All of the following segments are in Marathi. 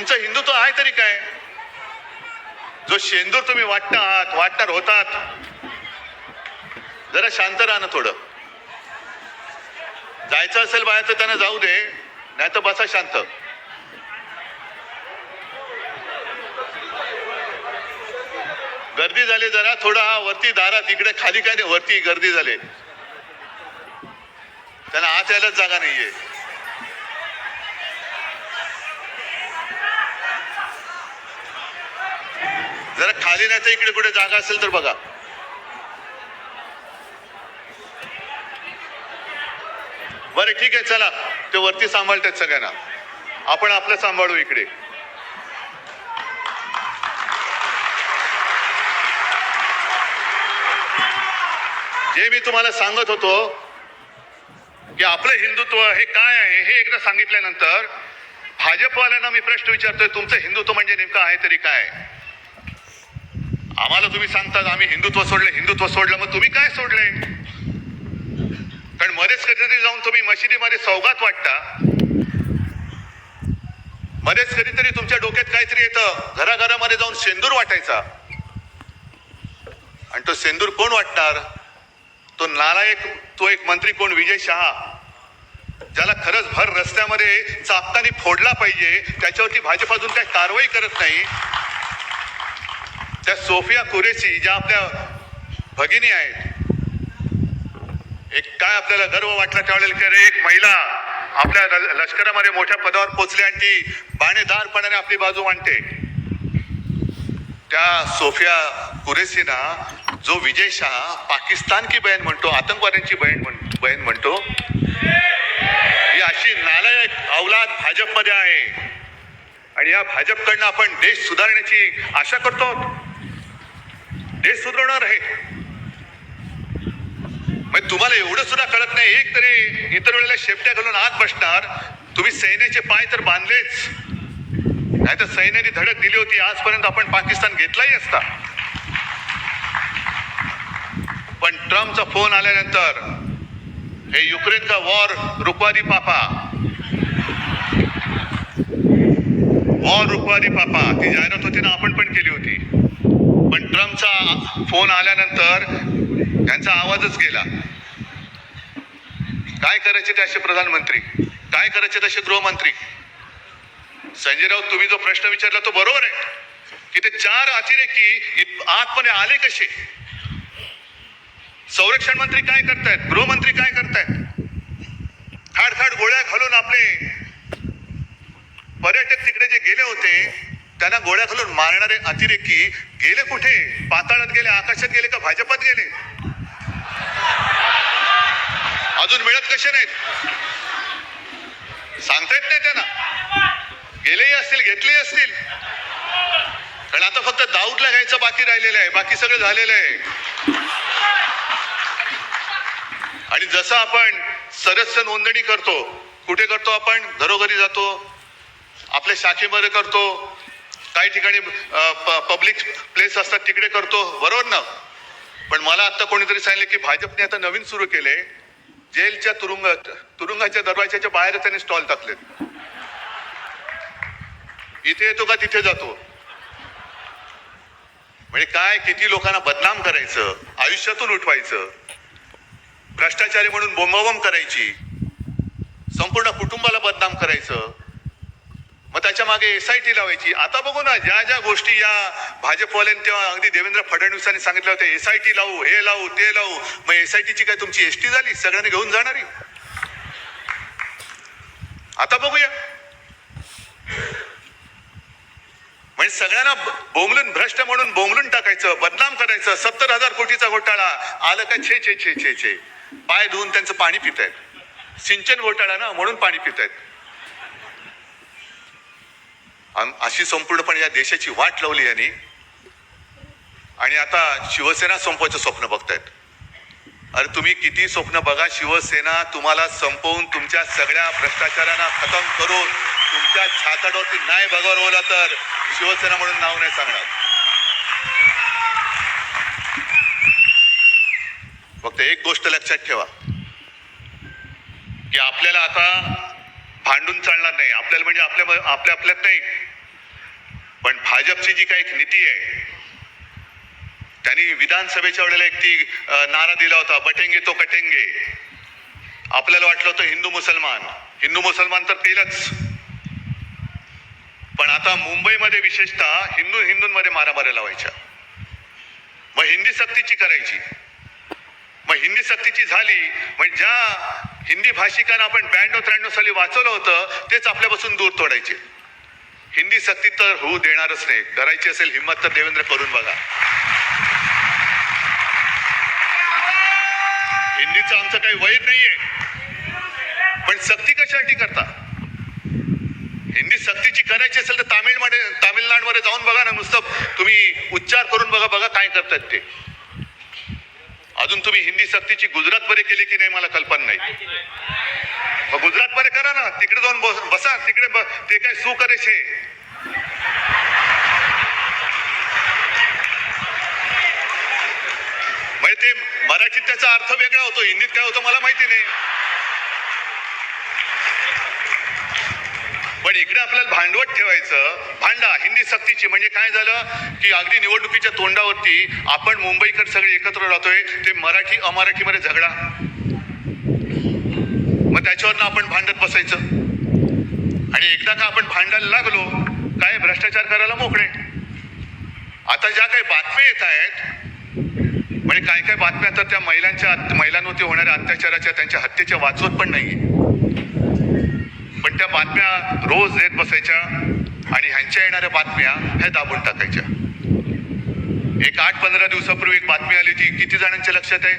तुमचं हिंदुत्व आहे तरी काय? जो शेंदूर तुम्ही वाटता आहात वाटणार होतात. जरा शांत राहा ना थोडं. जायचं असेल बाहेर तर त्यांना जाऊ दे नाही तर बसा शांत. गर्दी झाली जरा थोडा वरती दारात इकडे खाली काय नाही वरती गर्दी झाली. त्यांना आत यायलाच जागा नाहीये. जरा खाली नाही तर इकडे कुठे जागा असेल तर बघा. बरं ठीक आहे चला. ते वरती सांभाळतात सगळ्यांना. आपण आपलं सांभाळू इकडे. जे मी तुम्हाला सांगत होतो की आपलं हिंदुत्व हे काय आहे हे एकदा सांगितल्यानंतर भाजपवाल्यांना मी प्रश्न विचारतोय तुमचं हिंदुत्व म्हणजे नेमकं आहे तरी काय? आम्हाला तुम्ही सांगतात आम्ही हिंदुत्व सोडलं हिंदुत्व सोडलं मग तुम्ही काय सोडले कारण मध्येच कधीतरी जाऊन तुम्ही मशिदीमध्ये सौगात वाटता. मध्येच कधीतरी तुमच्या डोक्यात काहीतरी येतं घराघरामध्ये जाऊन सेंदूर वाटायचा. आणि तो सेंदूर कोण वाटणार? तो नालायक तो एक मंत्री कोण? विजय शहा. ज्याला खरंच भर रस्त्यामध्ये चापतानी फोडला पाहिजे त्याच्यावरती भाजप अजून काही कारवाई करत नाही. त्या सोफिया कुरेशी ज्या आपल्या भगिनी आहेत. एक काय आपल्याला गर्व वाटला त्यावेळेला की अरे एक महिला आपल्या ल- लष्करामध्ये मोठ्या पदावर पोचली आणि ती बाणेदारपणाने आपली बाजू मांडते. त्या सोफिया कुरेसीना जो विजय शहा पाकिस्तान की बहीण म्हणतो आतंकवाद्यांची बहीण म्हण बहीण म्हणतो ही अशी नालायक अवलाद भाजपमध्ये आहे. आणि या भाजपकडनं आपण देश सुधारण्याची आशा करतो. देश सुधारणार आहे. म्हणजे तुम्हाला एवढं सुद्धा कळत नाही एक तरी इतर वेळेला शेपट्या घालून आत बसणार. तुम्ही सैन्याचे पाय तर बांधलेच. नाही तर सैन्याने धडक दिली होती आजपर्यंत आपण पाकिस्तान घेतलाही असता. पण ट्रम्पचा फोन आल्यानंतर हे युक्रेनचा वॉर रुकवादी पापा. वॉर रुकवादी पापा. ती जाहिरात होती ना आपण पण केली होती. पण ट्रम्पचा फोन आल्यानंतर त्यांचा आवाजच गेला. काय करायचे ते असे प्रधानमंत्री? काय करायचे तसे गृहमंत्री? संजय राऊत तुम्ही जो प्रश्न विचारला तो बरोबर आहे. की ते चार अतिरेकी आतमध्ये आले कसे? संरक्षण मंत्री काय करतायत? गृहमंत्री काय करतायत? खाडखाड गोळ्या घालून आपले पर्यटक तिकडे जे गेले होते त्यांना गोळ्या घालून मारणारे अतिरेकी गेले कुठे? पाताळात गेले आकाशात गेले का भाजपात गेले? अजून मिळत कसे नाहीत? सांगता येत नाही त्यांना. गेलेही असतील घेतलेही असतील. कारण आता फक्त दाऊदला घ्यायचं बाकी राहिलेलं आहे. बाकी सगळं झालेलं आहे. आणि जसं आपण सदस्य नोंदणी करतो कुठे करतो आपण? घरोघरी जातो आपल्या शाखेमध्ये करतो काही ठिकाणी पब्लिक प्लेस असतात तिकडे करतो. बरोबर ना? पण मला आता कोणीतरी सांगितलं की भाजपने आता नवीन सुरू केले. जेलच्या तुरुंग तुरुंगाच्या दरवाजाच्या बाहेर त्यांनी स्टॉल टाकलेत. इथे येतो का तिथे जातो. म्हणजे काय किती लोकांना बदनाम करायचं आयुष्यातून उठवायचं भ्रष्टाचारी म्हणून बोंबाबोंब करायची संपूर्ण कुटुंबाला बदनाम करायचं. मग त्याच्यामागे एस आय टी लावायची. आता बघू ना ज्या ज्या गोष्टी या भाजपवाल्यांनी तेव्हा अगदी देवेंद्र फडणवीसांनी सांगितलं होतं एस आय टी लावू हे लावू ते लावू. मग एस आय टीची काय तुमची एस टी झाली? सगळ्यांनी घेऊन जाणारी आता बघूया. म्हणजे सगळ्यांना बोंगलून बोंबलून भ्रष्ट म्हणून बोंबलून टाकायचं बदनाम करायचं सत्तर हजार कोटीचा घोटाळा आलं का छे छे छे छे छे. पाय धुवून त्यांचं पाणी पितायत. सिंचन घोटाळा ना म्हणून पाणी पितायत. अशी संपूर्णपणे या देशाची वाट लावली यांनी. आणि आता शिवसेना संपवायचं स्वप्न बघतायत. अरे तुम्ही किती स्वप्न बघा शिवसेना तुम्हाला संपवून तुमच्या सगळ्या भ्रष्टाचारांना खतम करून तुमच्या छाताडोती नाही बघावलं तर शिवसेना म्हणून नाव नाही सांगणार. फक्त एक गोष्ट लक्षात ठेवा की आपल्याला आता भांडून चालणार नाही. आपल्याला म्हणजे आपल्या आपल्या आपल्यात नाही. पण भाजपची जी काही एक नीती आहे त्यांनी विधानसभेच्या वेळेला एक ती नारा दिला होता बटेंगे तो कटेंगे. आपल्याला वाटलं होतं हिंदू मुसलमान. हिंदू मुसलमान तर तेलच पण आता मुंबईमध्ये विशेषतः हिंदू हिंदूंमध्ये मारामाऱ्या लावायच्या. मग हिंदी सक्तीची करायची. मग हिंदी सक्तीची झाली मग ज्या हिंदी भाषिकांना आपण ब्याण्णव त्र्याण्णव साली वाचवलं होतं तेच आपल्यापासून दूर तोडायचे. हिंदी सक्ती तर होऊ देणारच नाही. करायची असेल हिंमत तर देवेंद्र करून बघा. हिंदीचं आमचं काही वैर नाहीये. पण सक्ती कशासाठी करता? हिंदी सक्तीची करायची असेल तर तामिळमध्ये तामिळनाडूमध्ये जाऊन बघा ना नुसतं. तुम्ही उच्चार करून बघा बघा काय करतात ते. अजून तुम्ही हिंदी सक्तीची गुजरात मध्ये केली की नाही मला कल्पना नाही. गुजरात मध्ये करा ना तिकडे जाऊन बसा तिकडे ते काय सू करायचे म्हणजे ते मराठीत त्याचा अर्थ वेगळा होतो हिंदीत काय होतं मला माहिती नाही. पण इकडे आपल्याला भांडवत ठेवायचं. भांडा हिंदी सक्तीची म्हणजे काय झालं? की अगदी निवडणुकीच्या तोंडावरती आपण मुंबईकर सगळे एकत्र राहतोय ते मराठी अमराठीमध्ये झगडा. मग त्याच्यावरनं आपण भांडत बसायचं. आणि एकदा का आपण भांडायला लागलो काय भ्रष्टाचार करायला मोकळे? आता ज्या काही बातम्या येत आहेत म्हणजे काय काय बातम्या तर त्या महिलांच्या महिलांवरती होणाऱ्या अत्याचाराच्या त्यांच्या हत्येच्या वाचवत पण नाहीये. पण त्या बातम्या रोज येत बसायच्या आणि ह्यांच्या येणाऱ्या बातम्या ह्या दाबून टाकायच्या. एक आठ पंधरा दिवसापूर्वी एक बातमी आली होती किती जणांच्या लक्षात आहे?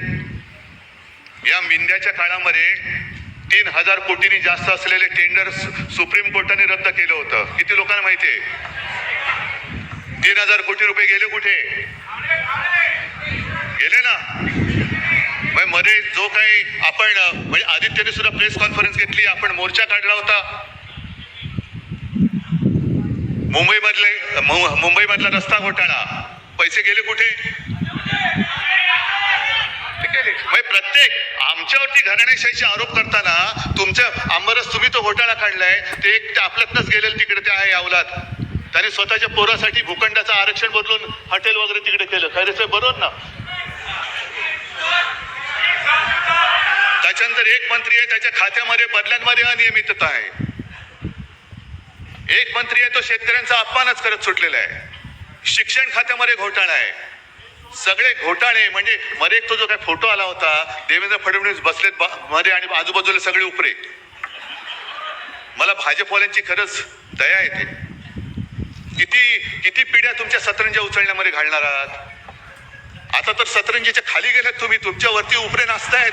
या मिंद्याच्या काळामध्ये तीन हजार कोटींनी जास्त असलेले टेंडर सुप्रीम कोर्टाने रद्द केलं होतं. किती लोकांना माहिती आहे? तीन हजार कोटी रुपये गेले कुठे? गेले ना? मध्ये जो काही आपण म्हणजे आदित्यने सुद्धा प्रेस कॉन्फरन्स घेतली आपण मोर्चा काढला होता. मुंबईमधले मुंबईमधला रस्ता घोटाळा. पैसे गेले कुठे? म्हणजे प्रत्येक आमच्यावरती घराणेशाहीचे आरोप करताना तुमच्या आंबरस तुम्ही तो घोटाळा काढलाय ते एक आपल्यातनंच गेलेलं तिकडे ते आहे यावलात त्याने स्वतःच्या पोरासाठी भूखंडाचं आरक्षण बदलून हॉटेल वगैरे तिकडे केलं. खरंच आहे बरोबर ना? त्याच्यानंतर एक मंत्री आहे त्याच्या खात्यामध्ये बदल्यांमध्ये अनियमितता आहे. एक मंत्री आहे तो शेतकऱ्यांचा अपमानच करत सुटलेला आहे. शिक्षण खात्यामध्ये घोटाळा आहे. सगळे घोटाळे म्हणजे मध्ये एक तो जो काय फोटो आला होता देवेंद्र फडणवीस बसलेत बा- मध्ये आणि आजूबाजूला सगळे उपरे. मला भाजपवाल्यांची खरंच दया येते. किती किती पिढ्या तुमच्या सतरंजा उचलण्यामध्ये घालणार आहात? आता तर सतरंजीच्या खाली गेल्यात तुम्ही तुमच्यावरती उपरे नाचतायत.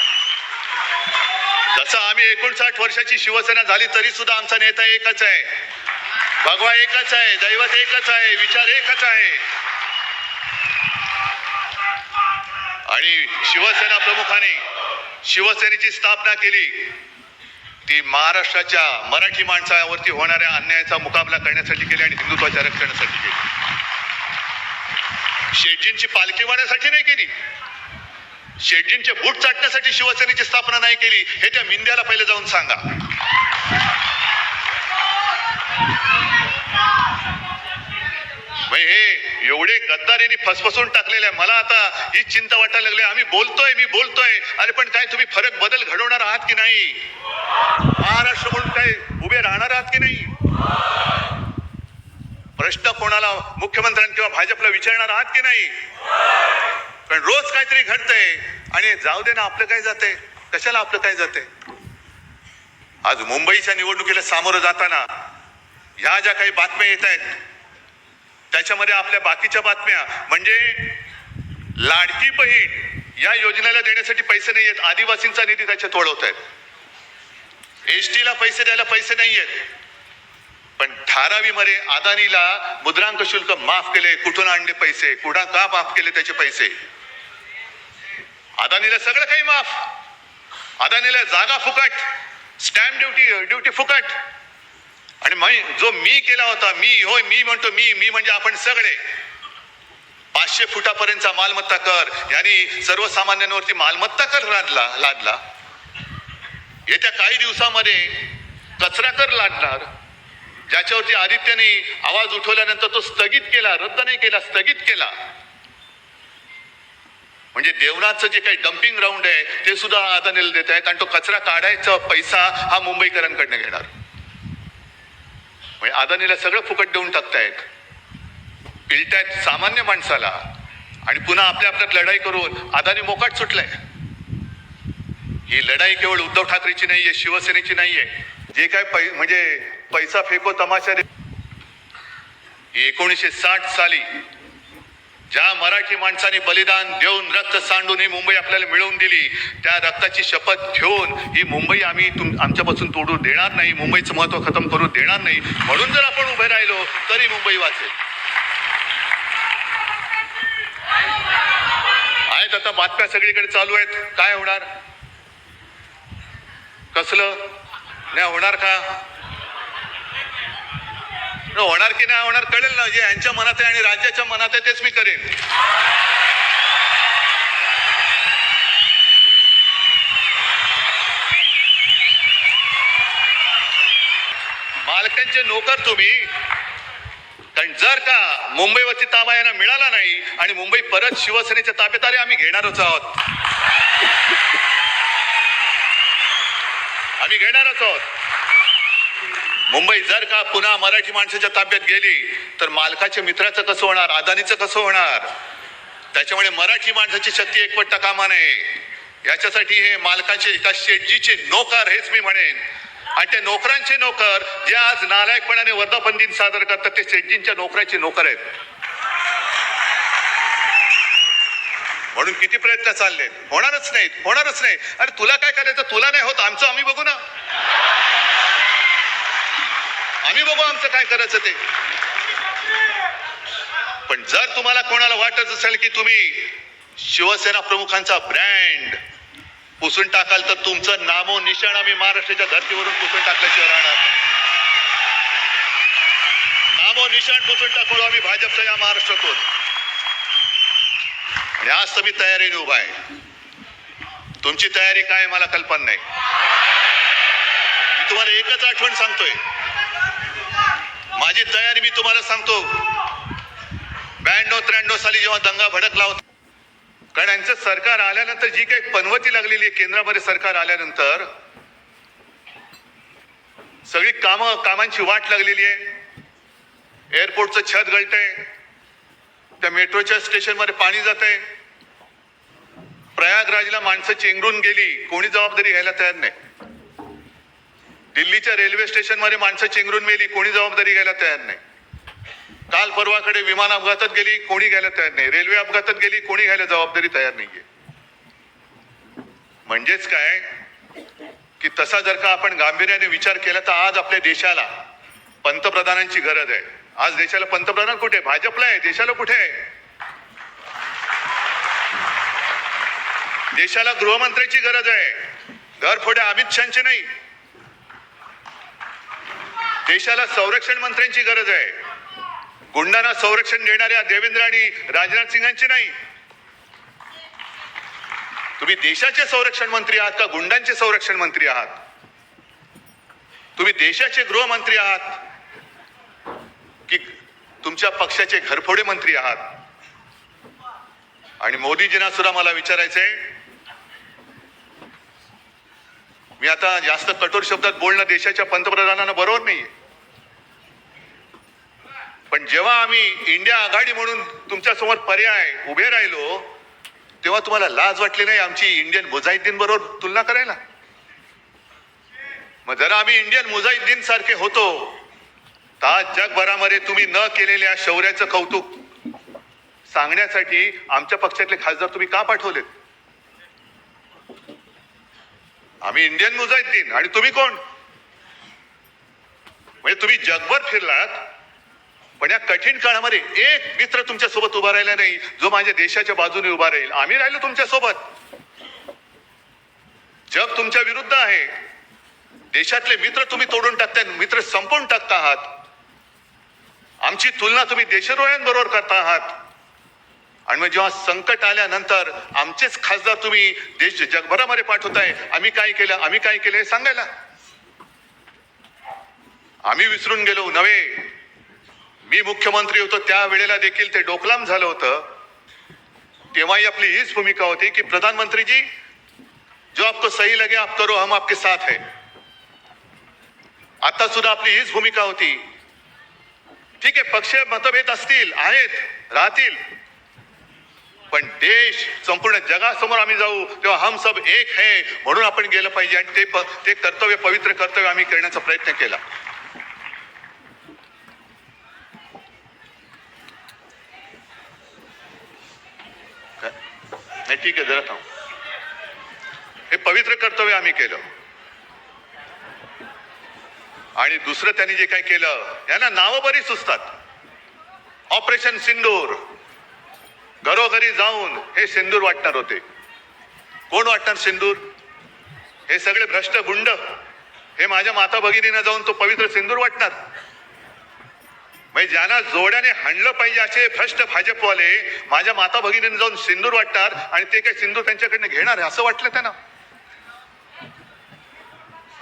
तसं आम्ही एकोणसाठ वर्षाची शिवसेना झाली तरी सुद्धा आमचा नेता एकच आहे. भगवा एकच आहे दैवत एकच आहे विचार एकच आहे. आणि शिवसेना प्रमुखाने शिवसेनेची स्थापना केली. ती महाराष्ट्राच्या मराठी माणसावरती होणाऱ्या अन्यायाचा मुकाबला करण्यासाठी केली आणि हिंदुत्वाच्या रक्षणासाठी केली. शेटजींची पालखी वाण्यासाठी नाही केली. शेटजींचे बूट चाटण्यासाठी शिवसेनेची स्थापना नाही केली हे त्या मिंद्याला पहिले जाऊन सांगा. हे एवढे गद्दारीने फसफसून टाकलेले आहे. मला आता ही चिंता वाटायला लागली. आम्ही बोलतोय मी बोलतोय. अरे पण काय तुम्ही फरक बदल घडवणार आहात की नाही? महाराष्ट्र म्हणून काय उभे राहणार आहात की नाही? प्रश्न कोणाला मुख्यमंत्र्यांनी किंवा भाजपला विचारणार आहात की नाही? पण रोज काहीतरी घडतंय आणि जाऊ दे ना आपलं काय जाते कशाला आपलं काय जाते आज मुंबईच्या निवडणुकीला सामोरं जाताना ह्या ज्या काही बातम्या येत आहेत त्याच्यामध्ये आपल्या बाकीच्या बातम्या म्हणजे लाडकी बहीण या योजनेला देण्यासाठी पैसे नाही आहेत आदिवासींचा निधी त्याच्यात वळवत आहेत एस टीला पैसे द्यायला पैसे नाही आहेत पण धारावीमध्ये अदानीला मुद्रांक शुल्क माफ केले कुठून आणले पैसे? कुठं का माफ केले त्याचे पैसे? अदानीला सगळं काही माफ. अदानीला जागा फुकट स्टॅम्प ड्युटी ड्युटी फुकट. आणि जो मी केला होता मी होय मी म्हणतो मी मी म्हणजे आपण सगळे. पाचशे फुटापर्यंतचा मालमत्ता कर. यांनी सर्वसामान्यांवरती मालमत्ता कर लादला लादला. येत्या काही दिवसामध्ये कचरा कर लादणार. ज्याच्यावरती आदित्यने आवाज उठवल्यानंतर तो स्थगित केला रद्द नाही केला स्थगित केला. म्हणजे देवनाथचं जे काही डम्पिंग ग्राउंड आहे ते सुद्धा अदानीला देत आहेत आणि तो कचरा काढायचा पैसा हा मुंबईकरांकडनं घेणार. म्हणजे अदानीला सगळं फुकट देऊन टाकतायत. पिलतायत सामान्य माणसाला. आणि पुन्हा आपल्या आपल्यात लढाई करून अदानी मोकाट सुटलाय. ही लढाई केवळ उद्धव ठाकरेची नाहीये शिवसेनेची नाहीये. जे काय पै म्हणजे पैसा फेको तमाशा रे एकोणीसशे साठ साली ज्या मराठी माणसाने बलिदान देऊन रक्त सांडून ही मुंबई आपल्याला मिळवून दिली त्या रक्ताची शपथ घेऊन ही मुंबई आम्ही तुम आमच्यापासून तोडू देणार नाही मुंबईचं महत्त्व खतम करू देणार नाही. म्हणून जर आपण उभे राहिलो तरी मुंबई वाचेल. आहेत आता बातम्या सगळीकडे चालू आहेत. काय होणार? कसलं? नाही होणार का? होणार की नाही होणार कळेल ना. जे यांच्या मनात आहे आणि राज्याच्या मनात आहे तेच मी करेन. मालकांचे नोकर तुम्ही. कारण जर का मुंबईवरती ताबा यांना मिळाला नाही आणि मुंबई परत शिवसेनेच्या ताब्यात आले आम्ही घेणारच आहोत. आम्ही घेणारच आहोत. मुंबई जर का पुन्हा मराठी माणसाच्या ताब्यात गेली तर मालकाच्या मित्राचं कसं होणार अदानीचं कसं होणार? त्याच्यामुळे मराठी माणसाची शक्ती एकवटता कामा नये याच्यासाठी हे मालकाचे एका शेटजीचे नोकर हेच मी म्हणेन. आणि ते नोकरांचे नोकर जे आज नालायकपणाने वर्धापन दिन सादर करतात ते शेटजींच्या नोकराचे नोकर आहेत. म्हणून किती प्रयत्न चालले होणारच नाहीत होणारच नाही अरे तुला काय करायचं? तुला नाही होत आमचं आम्ही बघू ना. आम्ही बघू आमचं काय करायचं ते. पण जर तुम्हाला कोणाला वाटत असेल की तुम्ही शिवसेना प्रमुखांचा ब्रँड पुसून टाकाल तर तुमचं नामो निशाण आम्ही महाराष्ट्राच्या धर्तीवरून पुसून टाकल्याशिवाय राहणार नामो निशाण पुसून टाकू आम्ही भाजपच्या या महाराष्ट्रातून. आणि आज तर मी तयारीने उभा आहे. तुमची तयारी काय मला कल्पना नाही. मी तुम्हाला एकच आठवण सांगतोय. माझी तयारी मी तुम्हाला सांगतो. ब्याण्णव त्र्याण्णव साली जेव्हा दंगा भडकला होता कारण यांचं सरकार आल्यानंतर जी काही पनवती लागलेली आहे केंद्रामध्ये सरकार आल्यानंतर सगळी कामं कामांची वाट लागलेली आहे. एअरपोर्टचं छत गळतंय. त्या मेट्रोच्या स्टेशनमध्ये पाणी जातंय. प्रयागराजला माणसं चेंगरून गेली. कोणी जबाबदारी घ्यायला तयार नाही. दिल्लीच्या रेल्वे स्टेशनमध्ये माणसं चेंगरून मेली कोणी जबाबदारी घ्यायला तयार नाही. काल परवाकडे विमान अपघातात गेली कोणी घ्यायला तयार नाही. रेल्वे अपघातात गेली कोणी घ्यायला जबाबदारी तयार नाहीये. म्हणजेच काय? की तसा जर का आपण गांभीर्याने विचार केला तर आज आपल्या देशाला पंतप्रधानांची गरज आहे. आज देशाला पंतप्रधान कुठे? आहे? भाजपला आहे. देशाला कुठे आहे? देशाला गृहमंत्र्याची गरज आहे. घरफोड्या अमित शहाची नाही. देशाला संरक्षण मंत्र्यांची गरज आहे. गुंडांना संरक्षण देणाऱ्या देवेंद्र आणि राजनाथ सिंगांची नाही. तुम्ही देशाचे संरक्षण मंत्री आहात का गुंडांचे संरक्षण मंत्री आहात? तुम्ही देशाचे गृहमंत्री आहात की तुमच्या पक्षाचे घरफोडे मंत्री आहात? आणि मोदीजींना सुद्धा मला विचारायचंय मी आता जास्त कठोर शब्दात बोलणं देशाच्या पंतप्रधानांना बरोबर नाहीये. पण जेव्हा आम्ही इंडिया आघाडी म्हणून तुमच्यासमोर पर्याय उभे राहिलो तेव्हा तुम्हाला लाज वाटली नाही आमची इंडियन मुजाहिद्दीन बरोबर तुलना करायला? मग जरा आम्ही इंडियन मुजाहिद्दीन सारखे होतो. तर आज जगभरामध्ये तुम्ही न केलेल्या शौर्याचं कौतुक सांगण्यासाठी आमच्या पक्षातले खासदार तुम्ही का पाठवलेत? आम्ही इंडियन मुजाहिद्दीन. आणि तुम्ही कोण? म्हणजे तुम्ही जगभर फिरलात पण या कठीण काळामध्ये एक मित्र तुमच्यासोबत उभा राहिला नाही. जो माझ्या देशाच्या बाजूने उभा राहील. आम्ही राहिलो तुमच्यासोबत. जग तुमच्या विरुद्ध आहे. देशातले मित्र तुम्ही तोडून टाकताय मित्र संपवून टाकता आहात. आमची तुलना तुम्ही देशद्रोह्यांबरोबर करता आहात. आणि मग जेव्हा संकट आल्यानंतर आमचेच खासदार तुम्ही देश जगभरामध्ये पाठवताय. आम्ही काय केलं? आम्ही काय केलं? हे सांगायला. आम्ही विसरून गेलो नव्हे. मी मुख्यमंत्री होतो त्यावेळेला देखील ते डोकलाम झालं होतं. तेव्हाही आपली हीच भूमिका होती की प्रधानमंत्री जी जो आपको सही लगे आप करो हम आपके साथ है. आता सुद्धा आपली हीच भूमिका होती. ठीक आहे पक्ष मतभेद असतील आहेत राहतील. पण देश संपूर्ण जगासमोर आम्ही जाऊ तेव्हा हम सब एक है म्हणून आपण गेलं पाहिजे. आणि ते प- ते कर्तव्य पवित्र कर्तव्य आम्ही करण्याचा प्रयत्न केला. नाही ठीक आहे जरा थांब. हे पवित्र कर्तव्य आम्ही केलं. आणि दुसरं त्यांनी जे काय केलं यांना नावं बरी सुचतात. ऑपरेशन सिंदूर. घरोघरी जाऊन हे सिंदूर वाटणार होते. कोण वाटणार सिंदूर? हे सगळे भ्रष्ट गुंड. हे माझ्या माता भगिनीनं जाऊन तो पवित्र सिंदूर वाटणार. म्हणजे ज्यांना जोड्याने हाणलं पाहिजे असे भ्रष्ट भाजपवाले माझ्या माता भगिनीने जाऊन सिंदूर वाटणार आणि ते काय सिंदूर त्यांच्याकडनं घेणार आहे असं वाटलं त्यांना?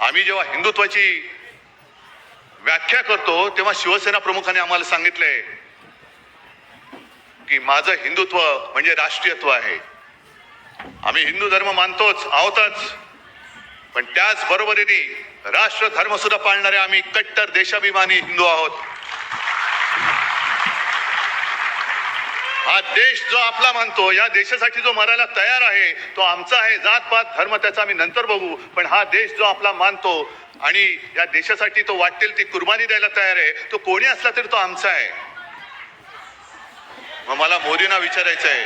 आम्ही जेव्हा हिंदुत्वाची व्याख्या करतो तेव्हा शिवसेना प्रमुखाने आम्हाला सांगितलंय की माझं हिंदुत्व म्हणजे राष्ट्रीयत्व आहे. आम्ही हिंदू धर्म मानतोच आहोतच. पण त्याच बरोबरीने राष्ट्र धर्म सुद्धा पाळणारे आम्ही कट्टर देशाभिमानी हिंदू आहोत. हा देश जो आपला मानतो या देशासाठी जो मरायला तयार आहे तो आमचा आहे जात पात धर्म त्याचा आम्ही नंतर बघू. पण हा देश जो आपला मानतो आणि या देशासाठी तो वाटेल ती कुर्बानी द्यायला तयार आहे तो कोणी असला तरी तो आमचा आहे. मग मला मोदींना विचारायचं आहे